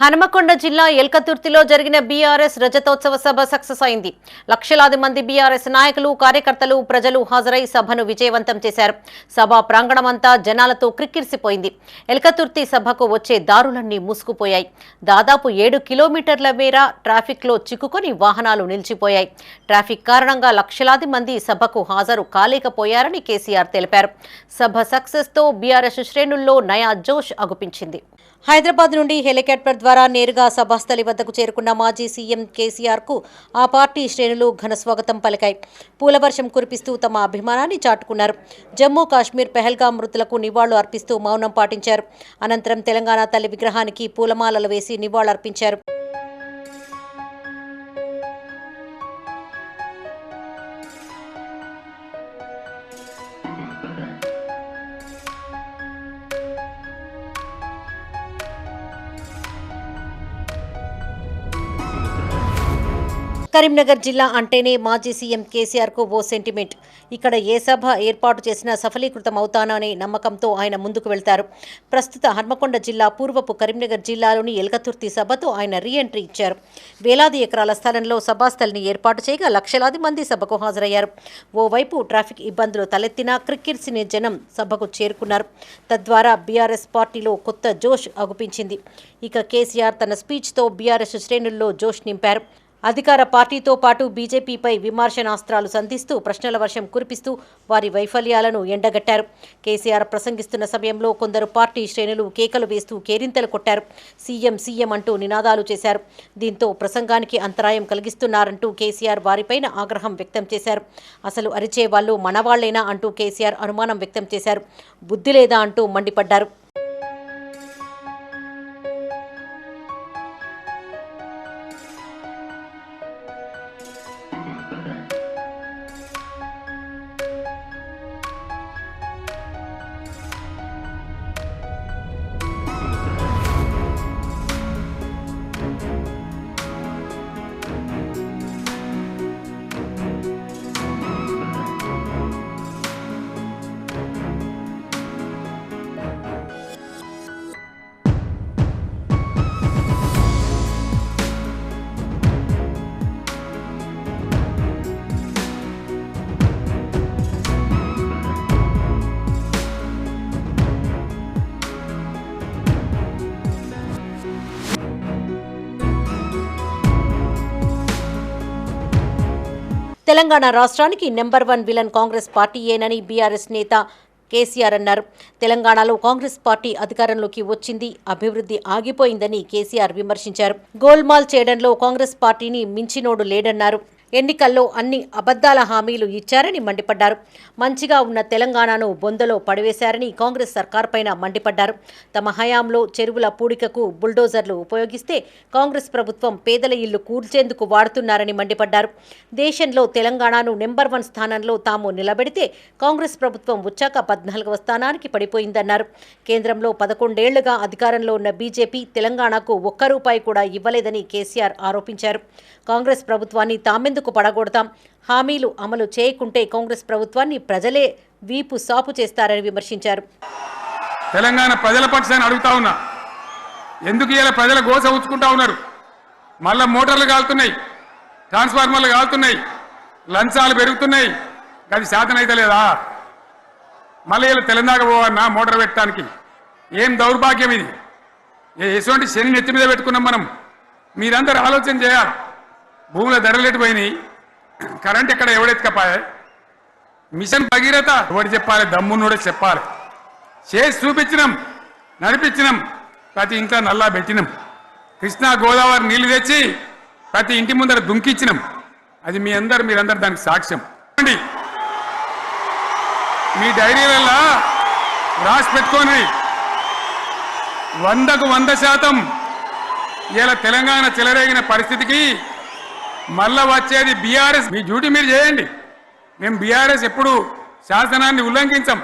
హనుమకొండ జిల్లా ఎల్కతుర్తిలో జరిగిన బీఆర్ఎస్ రజతోత్సవ సభ సక్సెస్ అయింది. లక్షలాది మంది బీఆర్ఎస్ నాయకులు కార్యకర్తలు ప్రజలు హాజరై సభను విజయవంతం చేశారు. సభ ప్రాంగణమంతా జనాలతో క్రిక్కిరిసిపోయింది. ఎల్కతుర్తి సభకు వచ్చే దారులన్నీ మూసుకుపోయాయి. దాదాపు ఏడు కిలోమీటర్ల మేర ట్రాఫిక్లో చిక్కుకొని వాహనాలు నిలిచిపోయాయి. ట్రాఫిక్ కారణంగా లక్షలాది మంది సభకు హాజరు కాలేకపోయారని కేసీఆర్ తెలిపారు. సభ సక్సెస్తో బీఆర్ఎస్ శ్రేణుల్లో నయా జోష్ అగుపించింది. హైదరాబాద్ నుండి హెలికాప్టర్ ద్వారా నేరుగా సభాస్థలి వద్దకు చేరుకున్న మాజీ సీఎం కేసీఆర్కు ఆ పార్టీ శ్రేణులు ఘన స్వాగతం పలికాయి. పూలవర్షం కురిపిస్తూ తమ అభిమానాన్ని చాటుకున్నారు. జమ్మూ కాశ్మీర్ పెహల్గాం మృతులకు నివాళులు అర్పిస్తూ మౌనం పాటించారు. అనంతరం తెలంగాణ తల్లి విగ్రహానికి పూలమాలలు వేసి నివాళులర్పించారు. కరీంనగర్ జిల్లా అంటేనే మాజీ సీఎం కేసీఆర్కు ఓ సెంటిమెంట్. ఇక్కడ ఏ సభ ఏర్పాటు చేసినా సఫలీకృతం అవుతాననే నమ్మకంతో ఆయన ముందుకు వెళ్తారు. ప్రస్తుత హన్మకొండ జిల్లా పూర్వపు కరీంనగర్ జిల్లాలోని ఎల్కతుర్తి సభతో ఆయన రీ ఎంట్రీ ఇచ్చారు. వేలాది ఎకరాల స్థలంలో సభాస్థలిని ఏర్పాటు చేయగా లక్షలాది మంది సభకు హాజరయ్యారు. ఓవైపు ట్రాఫిక్ ఇబ్బందులు తలెత్తినా క్రిక్కిర్సిన జనం సభకు చేరుకున్నారు. తద్వారా బీఆర్ఎస్ పార్టీలో కొత్త జోష్ అగుపించింది. ఇక కేసీఆర్ తన స్పీచ్తో బీఆర్ఎస్ శ్రేణుల్లో జోష్ నింపారు. అధికార పార్టీతో పాటు బీజేపీపై విమర్శనాస్త్రాలు సంధిస్తూ ప్రశ్నల వర్షం కురిపిస్తూ వారి వైఫల్యాలను ఎండగట్టారు. కేసీఆర్ ప్రసంగిస్తున్న సమయంలో కొందరు పార్టీ శ్రేణులు కేకలు వేస్తూ కేరింతలు కొట్టారు. సీఎం సీఎం అంటూ నినాదాలు చేశారు. దీంతో ప్రసంగానికి అంతరాయం కలిగిస్తున్నారంటూ కేసీఆర్ వారిపైన ఆగ్రహం వ్యక్తం చేశారు. అసలు అరిచే వాళ్ళు మనవాళ్ళేనా అంటూ కేసీఆర్ అనుమానం వ్యక్తం చేశారు. బుద్ధి లేదా అంటూ మండిపడ్డారు. తెలంగాణ రాష్ట్రానికి నెంబర్ వన్ విలన్ కాంగ్రెస్ పార్టీయేనని బీఆర్ఎస్ నేత కేసీఆర్ అన్నారు. తెలంగాణలో కాంగ్రెస్ పార్టీ అధికారంలోకి వచ్చింది అభివృద్ధి ఆగిపోయిందని కేసీఆర్ విమర్శించారు. గోల్మాల్ చేయడంలో కాంగ్రెస్ పార్టీని మించినోడు లేడన్నారు. ఎన్నికల్లో అన్ని అబద్దాల హామీలు ఇచ్చారని మండిపడ్డారు. మంచిగా ఉన్న తెలంగాణను బొందలో పడివేశారని కాంగ్రెస్ సర్కార్పైన మండిపడ్డారు. తమ హయాంలో చెరువుల పూడికకు బుల్డోజర్లు ఉపయోగిస్తే కాంగ్రెస్ ప్రభుత్వం పేదల ఇల్లు కూల్చేందుకు వాడుతున్నారని మండిపడ్డారు. దేశంలో తెలంగాణను నెంబర్ వన్ స్థానంలో తాము నిలబెడితే కాంగ్రెస్ ప్రభుత్వం వచ్చాక పద్నాలుగవ స్థానానికి పడిపోయిందన్నారు. కేంద్రంలో పదకొండేళ్ళుగా అధికారంలో ఉన్న బీజేపీ తెలంగాణకు ఒక్క రూపాయి కూడా ఇవ్వలేదని కేసీఆర్ ఆరోపించారు. కాంగ్రెస్ ప్రభుత్వాన్ని తామెందుకు పడగొడతాం. హామీలు అమలు చేయకుంటే కాంగ్రెస్ ప్రభుత్వాన్ని ప్రజలే వీపు సాపు చేస్తారని విమర్శించారు. తెలంగాణ ప్రజల పక్షాన్ని అడుగుతా ఉన్నా. ఎందుకు ఇలా ప్రజల గోస ఉంచుకుంటా ఉన్నారు? మళ్ళా మోటార్లు కాలుతున్నాయి ట్రాన్స్ఫార్మర్లు కాలుతున్నాయి లంచాలు పెరుగుతున్నాయి. అది శాతం అయితే లేదా? మళ్ళీ ఇలా తెలంగాణ పోవన్నా మోటార్ పెట్టడానికి ఏం దౌర్భాగ్యం ఇది? ఏ- ఎటువంటి శని నెత్తి మీద పెట్టుకున్నాం మనం? మీరందరూ ఆలోచన చేయాలి. భూముల ధరలు ఎటు పోయినాయి కరెంట్ ఎక్కడ ఎవడెత్తుకపోయా? మిషన్ భగీరథ ఎవడు చెప్పాలి? దమ్మున్నోడే చెప్పాలి. చేసి చూపించినాం నడిపించినాం ప్రతి ఇంట్లో నల్లా పెట్టినాం. కృష్ణా గోదావరి నీళ్ళు తెచ్చి ప్రతి ఇంటి ముందర దుంకిచ్చినాం. అది మీ అందరు మీరందరు దానికి సాక్ష్యం. చూడండి. మీ డైరీలలో రాసి పెట్టుకొని వందకు వంద శాతం ఇలా తెలంగాణ చెలరేగిన పరిస్థితికి మళ్ళా వచ్చేది బీఆర్ఎస్. మీ డ్యూటీ మీరు చేయండి. మేము బీఆర్ఎస్ ఎప్పుడు శాసనాన్ని ఉల్లంఘించాం.